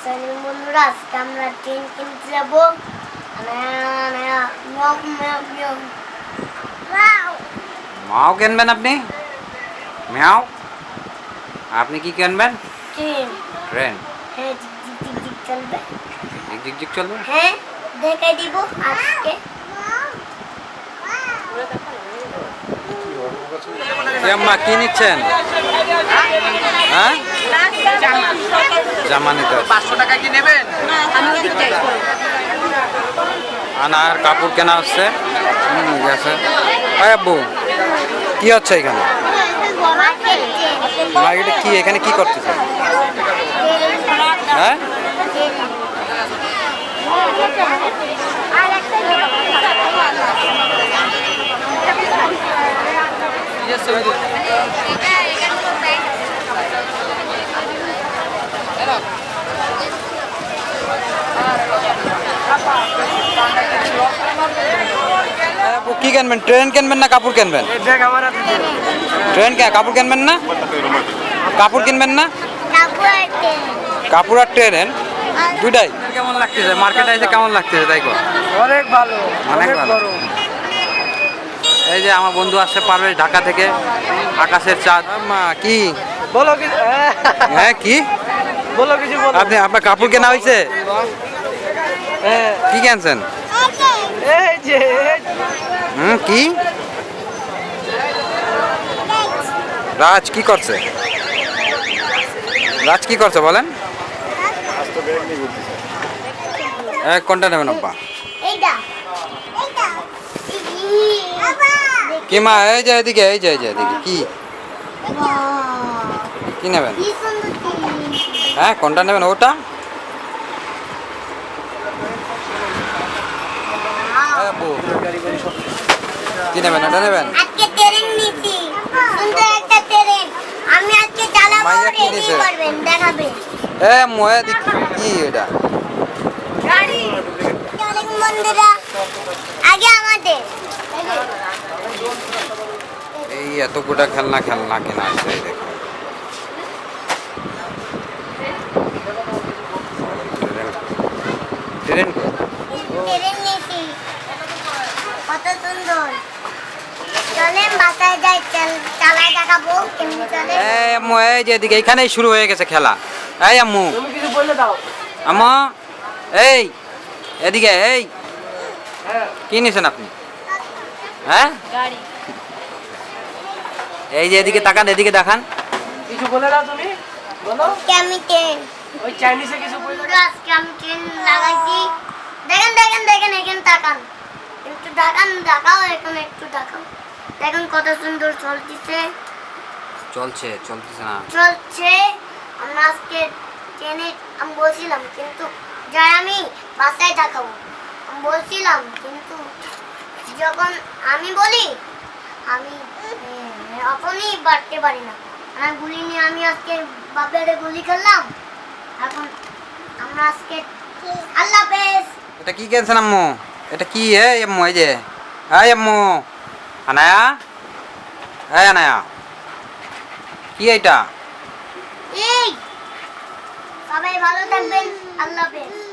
আসসালাম বন্ধুরা আজকে আমরা ট্রেন কিনতে যাব। মাও কিনবেন আপনি? ম্যাও আপনি কি কিনবেন? ট্রেন ট্রেন হ্যাঁ জিক চলবে। হ্যাঁ দেখাই দিব আজকে। কি কি নিচ্ছেন? হ্যাঁ? জামা নিতে। পাঁচশো টাকা কি নেবেন? আনার কাপড় কেনা হচ্ছে। হুম গেছে ওই আব্বু কি হচ্ছে এখানে? মার্কেটে কি? এখানে কি করতেছে? হ্যাঁ এই আব্বু কি কিনবেন? ট্রেন কিনবেন না কাপড় কিনবেন? ট্রেন কে? কাপড় কিনবেন না? কাপড় কিনবেন না? কাপড় আর ট্রেন। দুটাই কেমন লাগতেছে? মার্কেটে এসে কেমন লাগতেছে তাই কো অনেক ভালো অনেক ভালো। এই যে আমার বন্ধু আসছে পারবে ঢাকা থেকে আকাশের চাঁদ। মা কি? বলো কিছু হ্যাঁ কি? বলো কিছু বলো। আপনি আপনার কাপড় কেনা হয়েছে হ্যাঁ, কি কিনছেন? এই এই যে। হুম কি? রাজ কি করছে? রাজ কি করছে বলেন? কোনটা নেবেন আব্বা। কি মা এই যে এদিকে এই যে এই যে এদিকে কি? কি নেবেন। হ্যাঁ কোনটা নেবেন ওটা হ্যাঁ, আব্বু। কি নেবেন এটা নেবেন আজকে ট্রেন নিছি। সুন্দর একটা ট্রেন আমি আজকে চালাবো রেডি করবেন দেখাবে। এ ময়া দিক কি এটা? বন্ধুরা আগে আমাদের। এই এত গোটা খেলনা খেলনা কেনা আছে দেখো ট্রেন ট্রেন নিছি কত সুন্দর চলেন বাসায় যাই চাল- চালায় দেখাবো কেমনি চলে এই আম্মু এই যে এদিকে এখানেই শুরু হয়ে গেছে খেলা। এই আম্মু। তুমি কিছু বলে দাও। আম্মু এই এদিকে এই। হ্যাঁ কি নিয়েছেন আপনি? হ্যাঁ? এই যে এদিকে তাকান এদিকে দেখান। কিছু বলে দাও তুমি বলো। আমি ট্রেন ওই চাইনিজে কিছু বলে বন্ধুরা আজকে আমি ট্রেন লাগাইছি? দেখেন দেখেন দেখেন এখানে তাকান। একটু দেখান দেখাও এখানে একটু দেখাও দেখেন কত সুন্দর চলতেছে। চলছে চলতেছে না। চলছে। আমরা আজকে ট্রেনে আমি বলছিলাম কিন্তু যাই আমি বাসায় দেখাবো। আমি বলছিলাম কিন্তু যখন আমি বলি আমি আপনি বাড়তে পারি না। আমার গুলি নিয়ে আমি আজকে বাপেরে গুলি খেললাম। এখন আমরা আজকে আল্লাহ হাফেজ। এটা কি কেনছেন আম্মু? এটা কি? হে আম্মু এই যে। এই আম্মু। আনায়া? হ্যাঁ আনায়া। কি এটা সবাই ভালো থাকবেন। আল্লাহ হাফেজ।